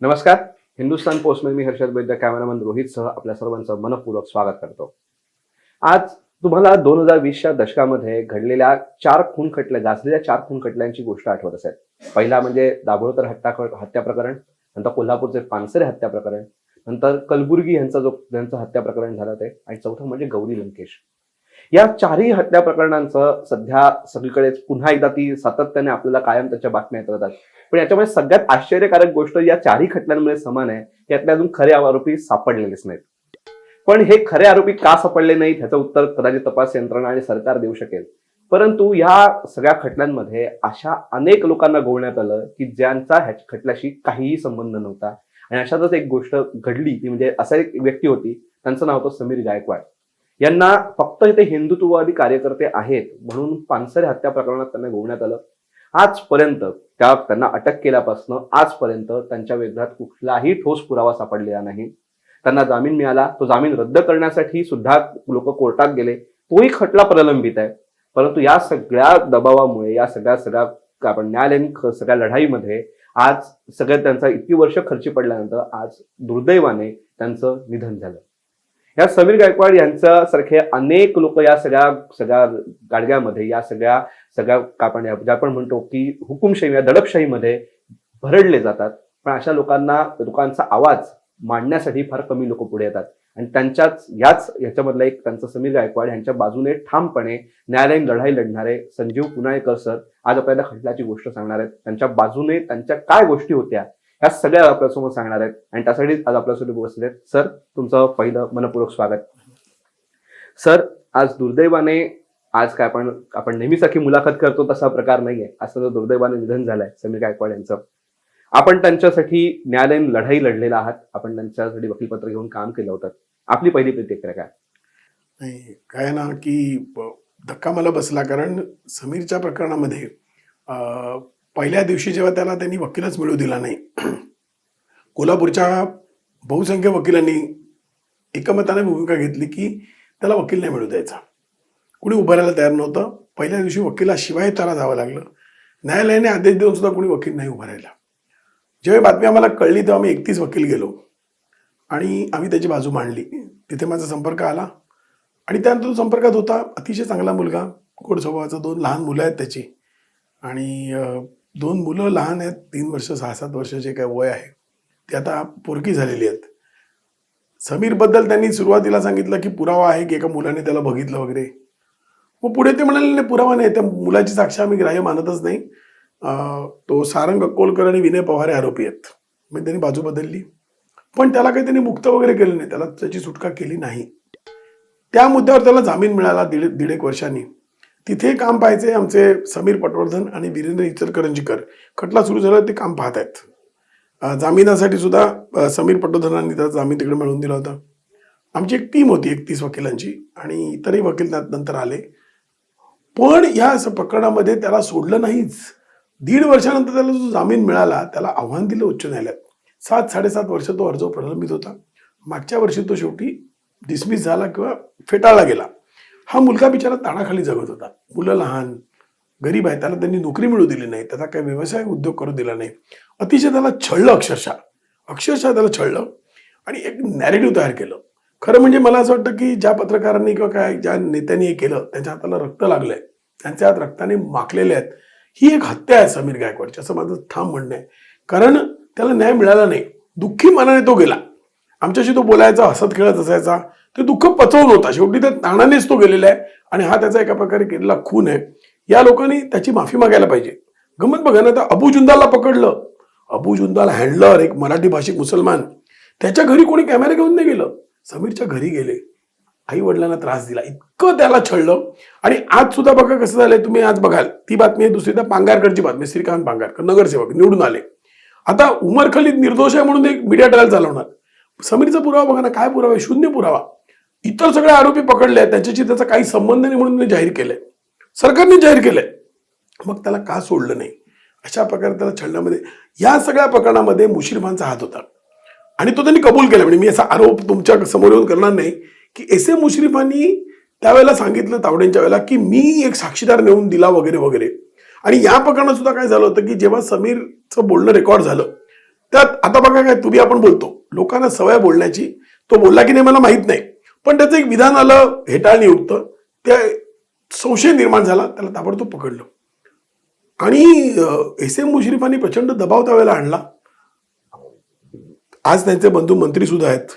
नमस्कार. हिंदुस्थान पोस्टमध्ये मी हर्षद वैद्य कॅमेरामन रोहितसह आपल्या सर्वांचं मनपूर्वक स्वागत करतो. आज तुम्हाला दोन हजार वीसच्या दशकामध्ये घडलेल्या चार खून खटल्या गाजलेल्या चार खून खटल्यांची गोष्ट आठवत असेल. पहिला म्हणजे दाभोळकर हत्या हत्या प्रकरण नंतर कोल्हापूरचे पानसरे हत्या प्रकरण नंतर कलबुर्गी यांचा जो यांचं हत्या प्रकरण झालं ते आणि चौथं म्हणजे गौरी लंकेश. या चारही हत्या प्रकरणांचं सध्या सगळीकडेच पुन्हा एकदा ती सातत्याने आपल्याला कायम त्याच्या बातम्या येत राहतात. पण याच्यामध्ये सगळ्यात आश्चर्यकारक गोष्ट या चारही खटल्यांमुळे समान आहे. की यातले अजून खरे आरोपी सापडलेलेच नाहीत. पण हे खरे आरोपी का सापडले नाहीत ह्याचं उत्तर कदाचित तपास यंत्रणा आणि सरकार देऊ शकेल. परंतु या सगळ्या खटल्यांमध्ये अशा अनेक लोकांना गोवण्यात आलं की ज्यांचा ह्या खटल्याशी काहीही संबंध नव्हता. आणि अशातच एक गोष्ट घडली ती म्हणजे असा एक व्यक्ती होती. त्यांचं नाव होतं समीर गायकवाड. यांना फक्त इथे हिंदुत्ववादी कार्यकर्ते आहेत म्हणून पानसरे हत्या प्रकरणात त्यांना गोवण्यात आलं आजपर्यंत त्या त्यांना अटक केल्यापासून आजपर्यंत त्यांच्या विरोधात कुठलाही ठोस पुरावा सापडलेला नाही. त्यांना जामीन मिळाला. तो जामीन रद्द करण्यासाठी सुद्धा लोक कोर्टात गेले. तोही खटला प्रलंबित आहे. परंतु या सगळ्या दबावामुळे या सगळ्या सगळ्या आपण न्यायालयीन सगळ्या लढाईमध्ये आज सगळ्या त्यांचा इतकी वर्ष खर्ची पडल्यानंतर आज दुर्दैवाने त्यांचं निधन झालं. या समीर गायकवाड यांच्यासारखे अनेक लोक या सगळ्या सगळ्या गाडग्यामध्ये या सगळ्या सगळ्या का आपण ज्या आपण म्हणतो की हुकुमशाही या दडपशाहीमध्ये भरडले जातात. पण अशा लोकांना लोकांचा आवाज मांडण्यासाठी फार कमी लोक पुढे येतात. आणि त्यांच्याच याच ह्याच्यामधला एक त्यांचा समीर गायकवाड यांच्या बाजूने ठामपणे न्यायालयीन लढाई लढणारे संजीव पुनाळेकर सर आज आपल्याला खटल्याची गोष्ट सांगणार आहेत. त्यांच्या बाजूने त्यांच्या काय गोष्टी होत्या ह्या सगळ्या आपल्यासमोर सांगणार आहेत. आणि त्यासाठी आज आपल्यासोबत बसले आहेत. सर तुमचं पहिलं मनपूर्वक स्वागत. सर आज दुर्दैवाने आज काय आपण आपण नेहमीसारखी मुलाखत करतो तसा प्रकार नाहीये. असं जो दुर्दैवाने निधन झालंय समीर गायकवाड यांचं. आपण त्यांच्यासाठी न्यायालयीन लढाई लढलेला आहात. आपण त्यांच्यासाठी वकीलपत्र घेऊन काम केलं होतं. आपली पहिली प्रतिक्रिया काय? नाही काय ना की धक्का मला बसला कारण समीरच्या प्रकरणामध्ये पहिल्या दिवशी जेव्हा त्याला त्यांनी वकीलच मिळू दिला नाही कोल्हापूरच्या बहुसंख्य वकिलांनी एकमताने भूमिका घेतली की त्याला वकील नाही मिळू द्यायचा. कुणी उभं राहायला तयार नव्हतं. पहिल्या दिवशी वकिलाशिवाय त्याला जावं लागलं. न्यायालयाने आदेश देऊन सुद्धा कोणी वकील नाही उभं राहिला जेव्हा बातमी आम्हाला कळली तेव्हा आम्ही एकतीस वकील गेलो. आणि आम्ही त्याची बाजू मांडली. तिथे माझा संपर्क आला. आणि त्यानंतर तो संपर्कात होता. अतिशय चांगला मुलगा. गोड स्वभावाचा दोन लहान मुलं आहेत त्याची. आणि दोन मुलं लहान आहेत तीन वर्ष सहा सात वर्षाचे काय वय आहे ते आता पोरकी झालेली आहेत. समीरबद्दल त्यांनी सुरुवातीला सांगितलं की पुरावा आहे की एका मुलाने त्याला बघितलं वगैरे. मग पुढे ते म्हणाले नाही पुरावा नाही त्या मुलाची साक्ष आम्ही ग्राह्य मानतच नाही. तो सारंग अक्कोलकर आणि विनय पवार हे आरोपी आहेत. मग त्यांनी बाजू बदलली. पण त्याला काही त्यांनी मुक्त वगैरे केलं नाही त्याला त्याची सुटका केली नाही. त्या मुद्द्यावर त्याला जामीन मिळाला दीड दीड एक वर्षांनी. तिथे काम पाहायचे आमचे समीर पटवर्धन आणि वीरेंद्र इचलकरंजीकर. खटला सुरू झाला ते काम पाहत आहेत. जामिनासाठी सुद्धा समीर पटवर्धनांनी त्याचा जामीन तिकडे मिळवून दिला होता. आमची एक टीम होती एकतीस वकिलांची आणि इतरही वकील त्यात नंतर आले. पण या प्रकरणामध्ये त्याला सोडलं नाहीच. दीड वर्षानंतर त्याला जो जामीन मिळाला त्याला आव्हान दिलं उच्च न्यायालयात. सात साडेसात वर्ष तो अर्ज प्रलंबित होता. मागच्या वर्षी तो शेवटी डिसमिस झाला किंवा फेटाळला गेला. हा मुलगा बिचारा ताणाखाली जगत होता. मुलं लहान गरीब आहे त्याला त्यांनी नोकरी मिळू दिली नाही त्याचा काही व्यवसाय उद्योग करू दिला नाही. अतिशय त्याला छळलं अक्षरशः. अक्षरशः त्याला छळलं आणि एक नॅरेटिव्ह तयार केलं. खरं म्हणजे मला असं वाटतं की ज्या पत्रकारांनी किंवा काय ज्या नेत्यांनी हे केलं त्यांच्या हाताला रक्त लागलंय. त्यांच्या हात रक्ताने माखलेले आहेत. ही एक हत्या आहे समीर गायकवाडची. असं माझं ठाम म्हणणं आहे. कारण त्याला न्याय मिळाला नाही. दुःखी मनाने तो गेला. आमच्याशी तो बोलायचा हसत खेळत असायचा. ते दुःख पचवून होता. शेवटी त्या ताणानेच तो गेलेला आहे आणि हा त्याचा एका प्रकारे केलेला खून आहे. या लोकांनी त्याची माफी मागायला पाहिजे. गमत बघा ना आता अबू जुंदालला पकडलं. अबू जुंदाल हँडलर एक मराठी भाषिक मुसलमान. त्याच्या घरी कोणी कॅमेरा घेऊन नाही गेलं. समीरच्या घरी गेले. आई वडिलांना त्रास दिला. इतकं त्याला छळलं. आणि आज सुद्धा बघा कसं झालंय तुम्ही आज बघाल. ती बातमी आहे दुसरी तर पांगारकरची बातमी. श्रीकांत पांगारकर नगरसेवक निवडून आले. आता उमर खलीद निर्दोष आहे म्हणून एक मीडिया ट्रायल चालवणार. समीरचा पुरावा बघा ना काय पुरावा आहे? शून्य पुरावा. इतर सगळे आरोपी पकडले आहेत त्याच्याशी त्याचा काही संबंध नाही म्हणून मी जाहीर केलंय. सरकारने जाहीर केलंय. मग त्याला का सोडलं नाही? अशा प्रकारे त्याला छळण्यामध्ये या सगळ्या प्रकरणामध्ये मुशिरफांचा हात होता. आणि तो त्यांनी कबूल केला. म्हणजे मी असा आरोप तुमच्यासमोर येऊन करणार नाही की एस ए मुश्रीफांनी त्यावेळेला सांगितलं तावडेंच्या वेळेला की मी एक साक्षीदार नेऊन दिला वगैरे वगैरे. आणि या प्रकरणात सुद्धा काय झालं होतं की जेव्हा समीरचं बोलणं रेकॉर्ड झालं त्यात आता बघा काय तुम्ही आपण बोलतो. लोकांना सवय बोलण्याची तो बोलला की नाही मला माहीत नाही. पण त्याचं एक विधान आलं हेटाळणीयुक्त त्या संशय निर्माण झाला त्याला ताबडतोब पकडलं. आणि एस एम मुश्रीफांनी प्रचंड दबाव त्यावेळेला आणला. आज त्यांचे बंधू मंत्री सुद्धा आहेत.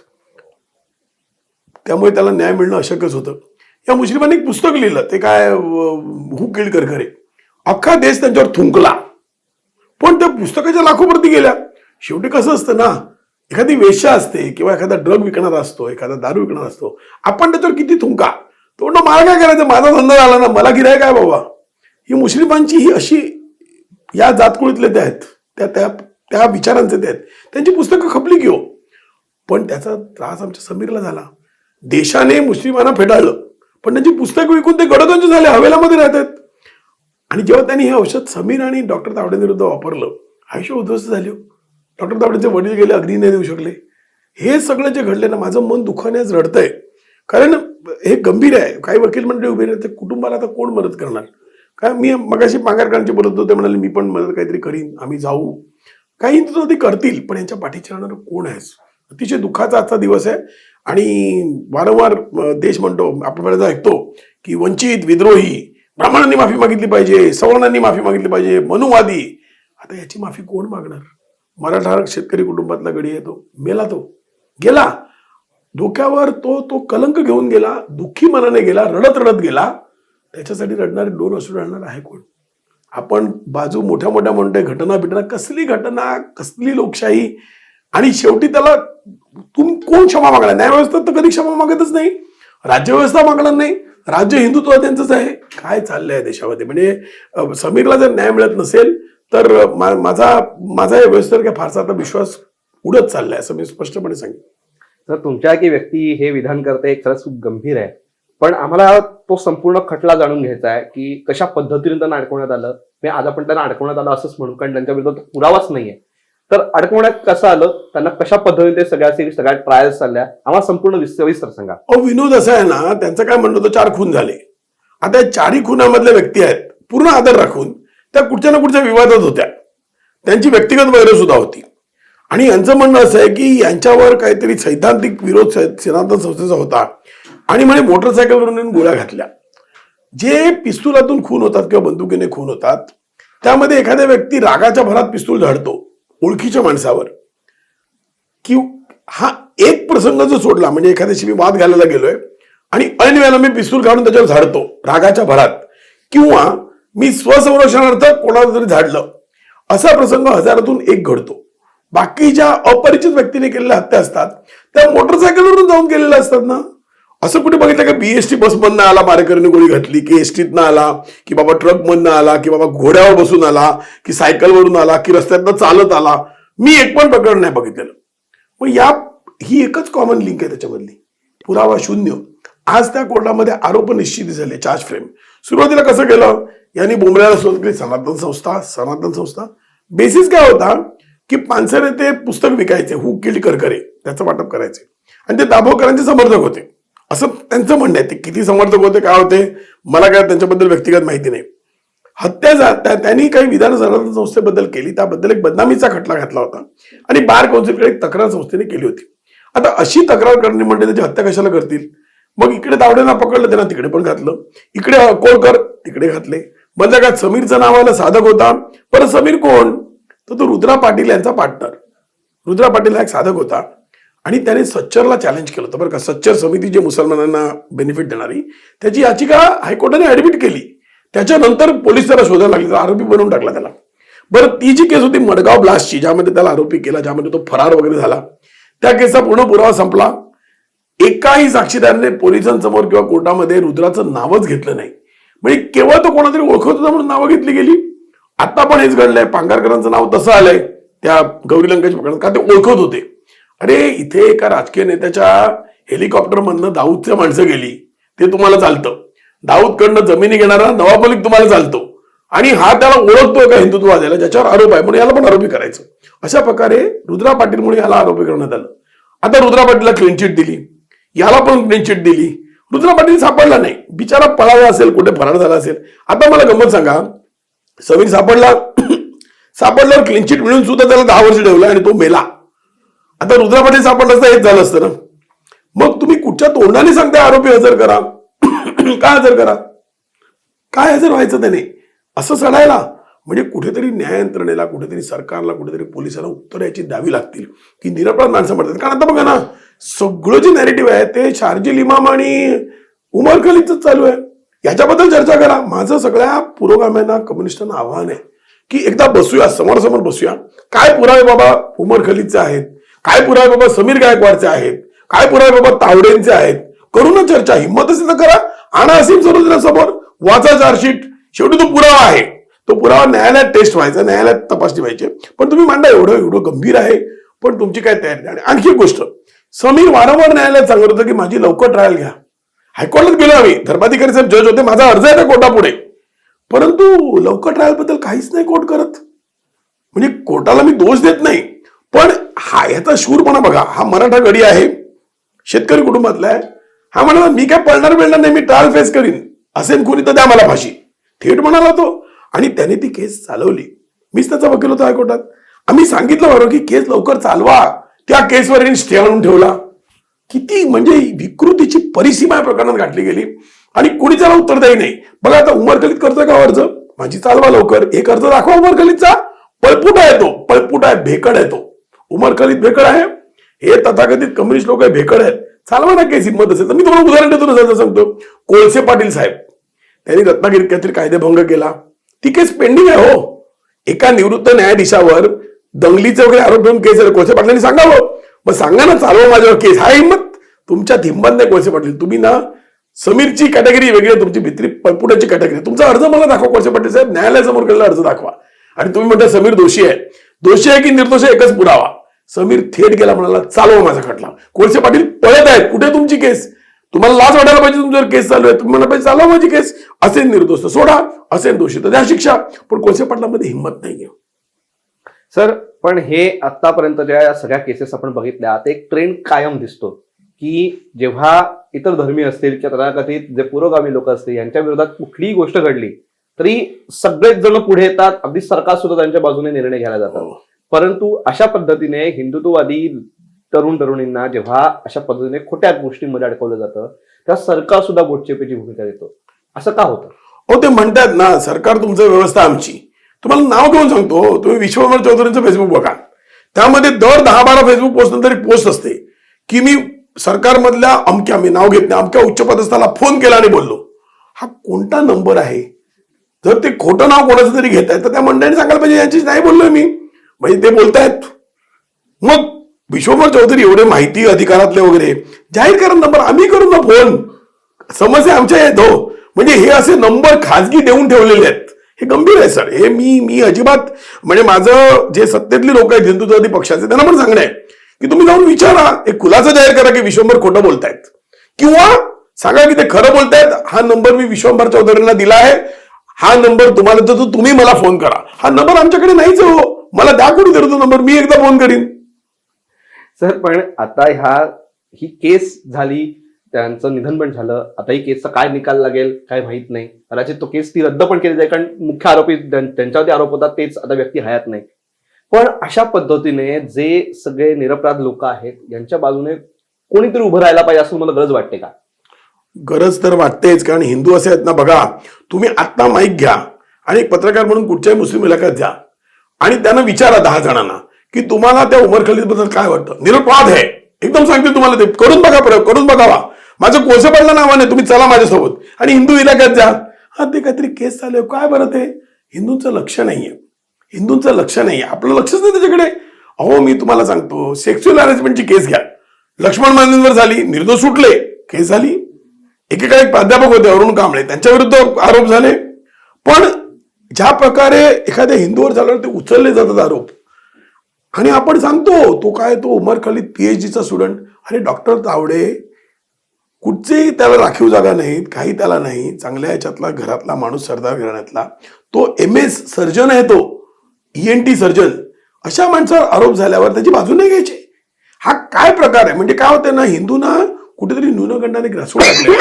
त्यामुळे त्याला न्याय मिळणं अशक्यच होतं. या मुश्रीफांनी एक पुस्तक लिहिलं ते काय हु किल्ड करकरे अख्खा देश त्यांच्यावर थुंकला. पण त्या पुस्तकाच्या लाखो प्रती गेल्या. शेवटी कसं असतं ना एखादी वेश्या असते किंवा एखादा ड्रग विकणारा असतो एखादा दारू विकणारा असतो आपण त्याच्यावर किती थुंका? तो म्हणतो मला काय करायचं? माझा धंदा झाला ना मला गिराय काय बाबा? ही मुश्रीफांची ही अशी या जातकुळीतले ते आहेत त्या त्या त्या विचारांचे ते आहेत. त्यांची पुस्तकं खपली घेऊ हो. पण त्याचा त्रास आमच्या समीरला झाला. देशाने मुस्लिमांना फेटाळलं. पण त्यांची पुस्तकं विकून ते गडगंज झाले हवेलामध्ये राहतात. आणि जेव्हा त्यांनी हे औषध समीर आणि डॉक्टर तावडेविरुद्ध वापरलं आयुष्य उद्ध्वस्त झाले. डॉक्टर तावडेचे वडील गेले अग्नी नाही देऊ शकले. हे सगळं जे घडले ना माझं मन दुःखाने रडतंय. कारण हे गंभीर आहे. काही वकील मंडळी उभे राहते कुटुंबाला आता कोण मदत करणार? काय मी मगाशी माघारकरांची बोलत होते म्हणाले मी पण मदत काहीतरी करीन आम्ही जाऊ. काही तर ते करतील पण यांच्या पाठीशी राहणार कोण आहेस अतिशय दुःखाचा आजचा दिवस आहे. आणि वारंवार देश म्हणतो आपण बरेच ऐकतो की वंचित विद्रोही ब्राह्मणांनी माफी मागितली पाहिजे सवर्णांनी माफी मागितली पाहिजे मनुवादी. आता याची माफी कोण मागणार? मराठा शेतकरी कुटुंबातला गडी येतो मेला तो. गेला. धोक्यावर तो तो कलंक घेऊन गेला. दुःखी मनाने गेला. रडत रडत गेला. त्याच्यासाठी रडणारे दोन असू रडणार आहे कोण? आपण बाजू मोठ्या मोठ्या म्हणतोय घटना बिटना कसली घटना कसली लोकशाही? आणि शेवटी त्याला तुम कोण क्षमा मागणार? न्यायव्यवस्था तर कधी क्षमा मागतच नाही. राज्यव्यवस्था मागणार नाही. राज्य हिंदुत्व त्यांचंच आहे. काय चाललंय देशामध्ये? म्हणजे समीरला जर न्याय मिळत नसेल तर मा- माझा माझा या व्यवस्थेवर काय फारसा आता विश्वास उडत चाललाय असं मी स्पष्टपणे सांगेन. तर तुमच्या की व्यक्ती हे विधान करते खरंच खूप गंभीर आहे. पण आम्हाला तो संपूर्ण खटला जाणून घ्यायचा आहे की कशा पद्धतीने त्यांना अडकवण्यात आलं. मी आज आपण त्यांना अडकवण्यात आलं असंच म्हणू कारण त्यांच्या विरुद्ध पुरावाच नाहीये. तर अडकवण्यात कसं आलं त्यांना कशा पद्धतीने सगळ्या सगळ्या ट्रायल्स चालल्या आम्हाला संपूर्ण विस- सविस्तर सांगा. अहो विनोद असा आहे ना त्यांचं काय म्हणणं होतं चार खून झाले. आता चारही खुनामधल्या व्यक्ती आहेत पूर्ण आदर राखून त्या कुठच्या ना कुठच्या विवादात होत्या. त्यांची व्यक्तिगत वैर सुद्धा होती. आणि यांचं म्हणणं असं आहे की यांच्यावर काहीतरी सैद्धांतिक विरोध सै- सनातन संस्थेचा होता. आणि म्हणे मोटरसायकलवरून गोळ्या घातल्या. जे पिस्तुलातून खून होतात किंवा बंदुकीने खून होतात त्यामध्ये एखाद्या व्यक्ती रागाच्या भरात पिस्तूल झाडतो ओळखीच्या माणसावर. कि हा एक प्रसंग जो सोडला म्हणजे एखाद्याशी मी वाद घालायला गेलोय आणि ऐनवेळेला मी पिस्तूल काढून त्याच्यावर झाडतो रागाच्या भरात. किंवा मी स्वसंरक्षणार्थ कोणाला तरी झाडलं. असा प्रसंग हजारातून एक घडतो. बाकी ज्या अपरिचित व्यक्तीने केलेल्या हत्या असतात त्या मोटरसायकलवरून जाऊन केलेल्या असतात ना? असं कुठे बघितलं का बीएसटी बसमधनं आला मारेकरीने गोळी घातली की एसटीतनं आला की बाबा ट्रक मधनं आला की बाबा घोड्यावर बसून आला की सायकलवरून आला की रस्त्यातनं चालत आला? मी एक पण प्रकरण नाही बघितलेलं. मग या ही एकच कॉमन लिंक आहे त्याच्यामधली. पुरावा शून्य. आज त्या कोर्टामध्ये आरोप निश्चित झाले चार्ज फ्रेम सुरुवातीला कसं केलं? यांनी बोंबल्याला सुरुवात केली सनातन संस्था सनातन संस्था. बेसिस काय होता? की पानसरे ते पुस्तक विकायचे हु किल्ड करकरे त्याचं वाटप करायचे. आणि ते दाभोळकरांचे समर्थक होते. असं त्यांचं म्हणणं आहे ते किती समर्थक होते काय होते? मला काय त्यांच्याबद्दल व्यक्तिगत माहिती नाही. हत्या जा त्यांनी काही विधान सनातन संस्थेबद्दल केली त्याबद्दल एक बदनामीचा खटला घातला होता. आणि बार कौन्सिलकडे एक तक्रार संस्थेने केली होती. आता अशी तक्रार करणे म्हणजे त्याची हत्या कशाला करतील? मग इकडे तावड्यांना पकडलं त्यांना तिकडे पण घातलं. इकडे कोळकर तिकडे घातले. मधल्या काळात समीरचं नाव आलं साधक होता. परत समीर कोण? तर तो रुद्रा पाटील यांचा पार्टनर रुद्रा पाटील हा एक साधक होता. आणि त्याने सच्चरला चॅलेंज केलं होतं. बरं का सच्चर समिती जी मुसलमानांना बेनिफिट देणारी त्याची याचिका हायकोर्टाने ऍडमिट केली. त्याच्यानंतर पोलीस त्याला शोधायला लागले आरोपी बनवून टाकला त्याला. बरं ती जी केस होती मडगाव ब्लास्टची ज्यामध्ये त्याला आरोपी केला ज्यामध्ये तो फरार वगैरे झाला त्या केसचा पूर्ण पुरावा संपला. एकाही साक्षीदाराने पोलिसांसमोर किंवा कोर्टामध्ये रुद्राचं नावच घेतलं नाही. म्हणजे केवळ तो कोणातरी ओळखत होता म्हणून नावं घेतली गेली. आता पण हेच घडलंय. पांगारकरांचं नाव तसं आलंय. त्या गौरी लंकेश प्रकरणात का ते ओळखत होते. अरे इथे एका राजकीय नेत्याच्या हेलिकॉप्टरमधनं दाऊदच्या माणसं गेली. ते तुम्हाला चालतं. दाऊदकडनं जमिनी घेणारा नवाब मलिक तुम्हाला चालतो. आणि हा त्याला ओळखतो का हिंदुत्ववाद्याला ज्याच्यावर आरोप आहे. म्हणून याला पण आरोपी करायचं. अशा प्रकारे रुद्रा पाटीलमुळे याला आरोपी करण्यात आलं. आता रुद्रा पाटीलला क्लीन चिट दिली. याला पण क्लीन चिट दिली. रुद्रा पाटील सापडला नाही. बिचारा पळाला असेल कुठे फरार झाला असेल. आता मला गंमत सांगा. समीर सापडला. सापडल्यावर क्लिनचिट मिळून सुद्धा त्याला दहा वर्ष ठेवलं आणि तो मेला. आता रुद्रा पाटील सापडला असता हेच झालं असतं ना. मग तुम्ही कुठच्या तोंडाने सांगताय आरोपी हजर करा? काय हजर करा? काय हजर व्हायचं त्याने? असं सडायला. म्हणजे कुठेतरी न्याय यंत्रणेला कुठेतरी सरकारला कुठेतरी पोलिसांना उत्तर याची द्यावी लागतील की निरपराध माणसं मरतात. कारण आता बघा ना सगळं जे नॅरेटिव्ह आहे ते शार्जिल इमाम आणि उमर खलीच चालू आहे. याच्याबद्दल चर्चा करा. माझं सगळ्या पुरोगाम्यांना कम्युनिस्टांना आव्हान आहे की एकदा बसूया समोरासमोर बसूया. काय पुरावे बाबा उमर खलीदचे आहेत? काय पुरावे बाबा समीर गायकवाडचे आहेत? काय पुरावे बाबा तावडेंचे आहेत? करू ना चर्चा. हिंमत असेल तर करा. आणा असीम सरोजना समोर वाचा चार्जशीट. शेवटी तो पुरावा आहे. तो पुरावा न्यायालयात टेस्ट व्हायचा न्यायालयात तपासणी व्हायची. पण तुम्ही मांडा एवढं एवढं गंभीर आहे. पण तुमची काय तयारी नाही. आणखी एक गोष्ट. समीर वारंवार न्यायालयात सांगत होतं की माझी लवकर ट्रायल घ्या. हायकोर्टात गेलो आम्ही. धर्माधिकारी साहेब जज होते. माझा अर्ज आहे त्या कोर्टापुढे परंतु लवकर ट्रायलबद्दल काहीच नाही कोर्ट करत. म्हणजे कोर्टाला मी दोष देत नाही. पण हा याचा शूरपणा बघा. हा मराठा गडी आहे. शेतकरी कुटुंबातला आहे. हा म्हणाला मी काय पळणार बिळणार नाही. मी ट्रायल फेस करीन. असेल कोणी तर द्या मला फाशी. थेट म्हणाला तो. आणि त्याने ती केस चालवली. मीच त्याचा वकील होतो हायकोर्टात. आम्ही सांगितलं बरोबर की केस लवकर चालवा. त्या केसवर स्टे आणून ठेवला. किती म्हणजे विकृतीची परिसीमा या प्रकरणात गाठली गेली. आणि कोणी त्याला उत्तरदायी नाही. बघा आता उमरखलीत करतोय का अर्ज? माझी चालवा लवकर. एक अर्ज दाखवा उमर पळपुटा पळपुट आहे तो आहे भेकड आहे तो. भेकड आहे. हे तथाकथित कम्युनिस्ट लोक आहे भेकड आहेत. चालवा ना केस हिंमत असेल तर. मी तुम्हाला उदाहरण देतो ना सांगतो. कोळसे पाटील साहेब. त्यांनी रत्नागिरीत काहीतरी कायदेभंग केला. ती केस पेंडिंग आहे हो. एका निवृत्त न्यायाधीशावर दंगलीचे वगैरे आरोप घेऊन केस आहे कोळसे पाटलांनी सांगावं. मग सांगा ना चालवा माझ्यावर केस. हा हिंमत. तुमच्यात हिंमत नाही कोळसे पाटील. तुम्ही ना समीरची कॅटेगरी वेगळी आहे. तुमची भित्री पळपुटाची कॅटेगरी तुमचा अर्ज मला दाखवा कोळसे पाटील साहेब. न्यायालयासमोर केलेला अर्ज दाखवा. आणि तुम्ही म्हणता समीर दोषी आहे. दोषी आहे की निर्दोष आहे एकच पुरावा. समीर थेट गेला म्हणाला चालवा माझा खटला. कोळसे पाटील पळत आहेत. कुठे तुमची केस? तुम्हाला लाज वाटायला पाहिजे तुमच्यावर केस चालू आहे तुम्ही म्हणा पाहिजे चालवा माझी केस. असेल निर्दोष सोडा असेल दोषी तर द्या शिक्षा. पण कोळसे पाटलामध्ये हिंमत नाहीये सर पण हे आतापर्यंतच्या या सगळ्या केसेस आपण बघितल्या ते एक ट्रेंड कायम दिसतो की जेव्हा इतर धर्मी असतील किंवा तथाकथित जे पुरोगामी लोक असतील यांच्या विरोधात कुठलीही गोष्ट घडली तरी सगळेच जण पुढे येतात. अगदी सरकार सुद्धा त्यांच्या बाजूने निर्णय घ्यायला जातात. परंतु अशा पद्धतीने हिंदुत्ववादी तरुण तरुणींना जेव्हा अशा पद्धतीने खोट्या गोष्टींमध्ये अडकवलं जातं तेव्हा सरकार सुद्धा बोटचेपीची भूमिका देतो असं का होतं? हो ते म्हणतात ना सरकार तुमचं व्यवस्था आमची. तुम्हाला नाव घेऊन सांगतो तुम्ही विश्वभर चौधरींचं फेसबुक बघा. त्यामध्ये दर दहा बारा फेसबुक पोस्ट नंतर एक पोस्ट असते की मी सरकारमधल्या अमक्या मी नाव घेत नाही अमक्या उच्च पदस्थाला फोन केला आणि बोललो. हा कोणता नंबर आहे? जर ते खोटं नाव कोणाचं तरी घेत आहे तर त्या मंडळीने सांगायला पाहिजे यांची नाही बोललोय मी. म्हणजे ते बोलतायत. मग विश्वभर चौधरी एवढे माहिती अधिकारातले वगैरे. जाहीर करा नंबर आम्ही करू ना फोन. समस्या आमच्या आहेत हो. म्हणजे हे असे नंबर खाजगी देऊन ठेवलेले आहेत. हे गंभीर आहे सर. हे मी मी अजिबात म्हणजे माझं जे सत्तेतली लोक आहेत हिंदुत्ववादी पक्षाचे त्यांना पण सांगणं आहे. की तुम्ही जाऊन विचारा. एक खुलासा जाहीर करा की विश्वंभर खोटं बोलतायत. किंवा सांगा की ते खरं बोलतायत. हा नंबर मी विश्वंभर चौधरींना दिला आहे. हा नंबर तुम्हाला तर तुम्ही मला फोन करा. हा नंबर आमच्याकडे नाहीच हो. मला द्या कोणी तर तो नंबर मी एकदा फोन करीन. सर पण आता ह्या ही केस झाली त्यांचं निधन पण झालं. आता ही केसचा काय निकाल लागेल काय माहीत नाही. कदाचित तो केस ती रद्द पण केली जाईल कारण मुख्य आरोपी त्यांच्यावरती आरोप होता तेच आता व्यक्ती हयात नाही पण अशा पद्धतीने जे सगळे निरपराध लोक आहेत यांच्या बाजूने कोणीतरी उभं राहायला पाहिजे असं मला गरज वाटते का? गरज तर वाटतेच कारण हिंदू असे आहेत ना बघा तुम्ही आत्ता माईक घ्या आणि एक पत्रकार म्हणून कुठच्याही मुस्लिम इलाक्यात जा आणि त्यांना विचारा दहा जणांना. की तुम्हाला त्या उमर खलीदबद्दल काय वाटतं? निरुपवाद आहे. एकदम सांगते तुम्हाला ते. करून बघा प्रयोग करून बघावा. माझं कोळसे नाव नावाने तुम्ही चला माझ्यासोबत. आणि हिंदू इलाक्यात जा. हा ते काहीतरी केस चालू आहे. काय बरं ते? हिंदूंचं लक्ष नाहीये. हिंदूंचं लक्ष नाहीये. आपलं लक्षच नाही त्याच्याकडे. अहो मी तुम्हाला सांगतो सेक्च्युअल हॅरेसमेंटची केस घ्या. लक्ष्मण मानेंवर झाली निर्दोष सुटले. केस झाली. एकेकाळी एक प्राध्यापक होते अरुण कांबळे. त्यांच्या विरुद्ध आरोप झाले. पण ज्या प्रकारे एखाद्या हिंदूवर झाल्यावर ते उचलले जातात आरोप. आणि आपण सांगतो तो काय तो उमर खलीद पीएचडीचा स्टुडंट आणि डॉक्टर तावडे कुठचेही त्याला राखीव जागा नाहीत काही त्याला नाही. चांगल्या याच्यातला घरातला माणूस सरदार घराण्यातला. तो एम एस सर्जन आहे तो ई एन टी सर्जन अशा माणसावर आरोप झाल्यावर त्याची बाजू नाही घ्यायची. हा काय प्रकार आहे? म्हणजे काय होते ना हिंदूंना कुठेतरी न्यूनगंडाने ग्रासून टाकले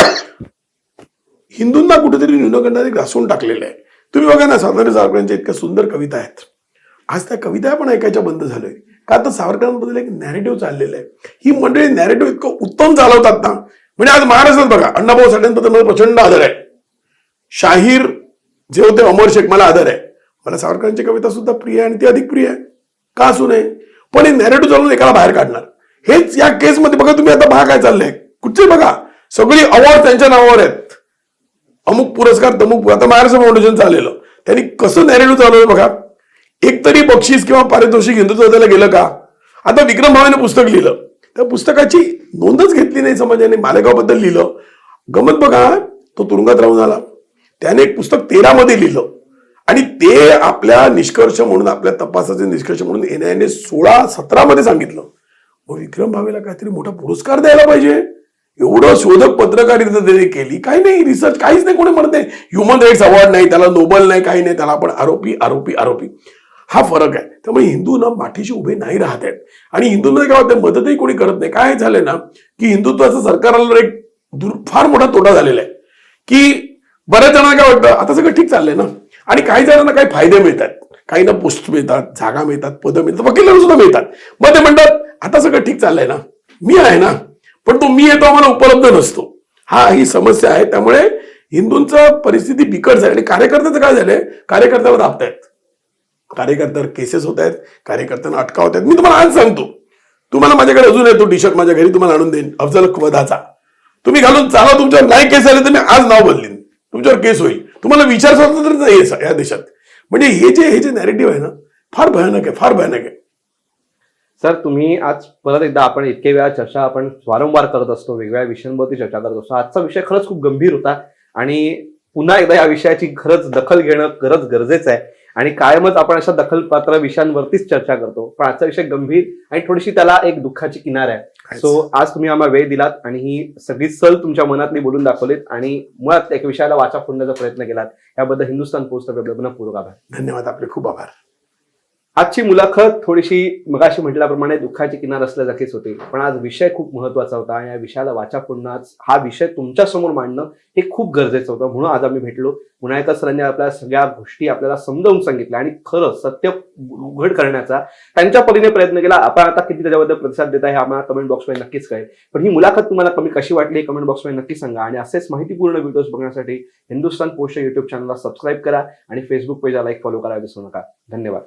हिंदूंना कुठेतरी न्यूनगंडाने ग्रासून टाकलेलं आहे. तुम्ही बघा ना साधारण सावरकरांच्या इतक्या सुंदर कविता आहेत. आज त्या कविता पण ऐकायच्या बंद झालोय. का तर सावरकरांबद्दल एक नॅरेटिव्ह चाललेलं आहे. ही मंडळी नॅरेटिव्ह इतकं उत्तम चालवतात ना. म्हणजे आज महाराष्ट्रात बघा अण्णाभाऊ साठ्यांबद्दल मला प्रचंड आदर आहे. शाहीर जे होते अमर शेख मला आदर आहे. मला सावरकरांची कविता सुद्धा प्रिय आहे आणि ती अधिक प्रिय आहे. का असू नये? पण हे नॅरेटिव्ह चालवून एकाला बाहेर काढणार. हेच या केसमध्ये बघा तुम्ही आता बघा काय चाललंय. कुठचे बघा? सगळी अवॉर्ड त्यांच्या नावावर आहेत. अमुक पुरस्कार तमुक आता महाराष्ट्र फाउंडेशन चाललेलं. त्यांनी कसं नॅरेटिव्ह चालवलं बघा? एक तरी बक्षीस किंवा पारितोषिक हिंदुत्वाला त्याला गेलं का? आता विक्रम भावेने पुस्तक लिहिलं. त्या पुस्तकाची नोंदच घेतली नाही समाजाने मालेगावबद्दल लिहिलं. गमत बघा तो तुरुंगात राहून आला. त्याने एक पुस्तक तेरामध्ये लिहिलं. आणि ते आपल्या निष्कर्ष म्हणून आपल्या तपासाचे निष्कर्ष म्हणून एनआयने सोळा सतरामध्ये सांगितलं. मग विक्रम भावेला काहीतरी मोठा पुरस्कार द्यायला पाहिजे. एवढं शोधक पत्रकारिता त्याने केली. काही नाही रिसर्च काहीच नाही कोणी म्हणत नाही. ह्युमन राईट्स अवॉर्ड नाही त्याला नोबल नाही काही नाही त्याला आपण आरोपी आरोपी आरोपी. हा फरक आहे. त्यामुळे हिंदू ना पाठीशी उभे नाही राहत आहेत आणि हिंदूंमध्ये काय होतं मदतही कोणी करत नाही. काय झालंय ना की हिंदुत्वाचं सरकारला एक दूर फार मोठा तोटा झालेला आहे. की बऱ्याच जणांना काय वाटतं आता सगळं ठीक चाललंय ना. आणि काही जणांना काही फायदे मिळतात. काही ना पोस्ट मिळतात जागा मिळतात पदं मिळतात वकिलांना सुद्धा मिळतात. मग ते म्हणतात आता सगळं ठीक चाललंय ना. मी आहे ना पण तो मी येतो आम्हाला उपलब्ध नसतो. हा ही समस्या आहे. त्यामुळे हिंदूंचं परिस्थिती बिकट झाली. आणि कार्यकर्त्याचं काय झालंय? कार्यकर्त्यावर दाबतायत कार्यकर्त्यावर केसेस होत आहेत कार्यकर्त्यांना अटका होत आहेत. मी तुम्हाला आज सांगतो. तुम्हाला माझ्याकडे अजून येतो टी शर्ट माझ्या घरी तुम्हाला आणून देईन. अफजल वधाचा तुम्ही घालून चाला तुमच्यावर नाही केस आले तर मी आज नाव बदलेन. तुमच्यावर केस होईल. तुम्हाला विचार स्वातंत्र्य नाही या देशात. म्हणजे हे जे हे जे नॅरेटिव्ह आहे ना फार भयानक आहे फार भयानक आहे. सर तुम्ही आज परत एकदा आपण इतके वेळा चर्चा आपण वारंवार करत असतो वेगवेगळ्या विषयांवरती चर्चा करत असतो. आजचा विषय खरंच खूप गंभीर होता आणि पुन्हा एकदा या विषयाची खरंच दखल घेणं खरंच गरजेचं आहे. आणि कायमच आपण अशा दखलपात्र विषयांवरतीच चर्चा करतो. पण आजचा विषय गंभीर आणि थोडीशी त्याला एक दुःखाची किनार आहे. सो आज तुम्ही आम्हाला वेळ दिलात आणि ही सगळी सल तुमच्या मनातली बोलून दाखवलीत आणि मुळात एक विषयाला वाचा फोडण्याचा प्रयत्न केलात. याबद्दल हिंदुस्थान पोस्ट पूर्वक आभार. धन्यवाद. आपले खूप आभार. आजची मुलाखत थोडीशी मगाशी म्हटल्याप्रमाणे दुःखाची किनार असल्यासारखीच होती. पण आज विषय खूप महत्त्वाचा होता या विषयाला वाचा फोडणं हा विषय तुमच्यासमोर मांडणं हे खूप गरजेचं होतं. म्हणून आज आम्ही भेटलो. पुनायकर सरांनी आपल्या सगळ्या गोष्टी आपल्याला समजावून सांगितल्या आणि खरं सत्य उघड करण्याचा त्यांच्या परीने प्रयत्न केला. आपण आता किती त्याच्याबद्दल प्रतिसाद देत आहे आम्हाला कमेंट बॉक्समध्ये नक्कीच कळेल. पण ही मुलाखत तुम्हाला कमी कशी वाटली हे कमेंट बॉक्समध्ये नक्की सांगा आणि असेच माहितीपूर्ण व्हिडिओज बघण्यासाठी हिंदुस्तान पोस्ट युट्यूब चॅनलला सबस्क्राईब करा आणि फेसबुक पेजला लाईक फॉलो करायला विसरू नका. धन्यवाद.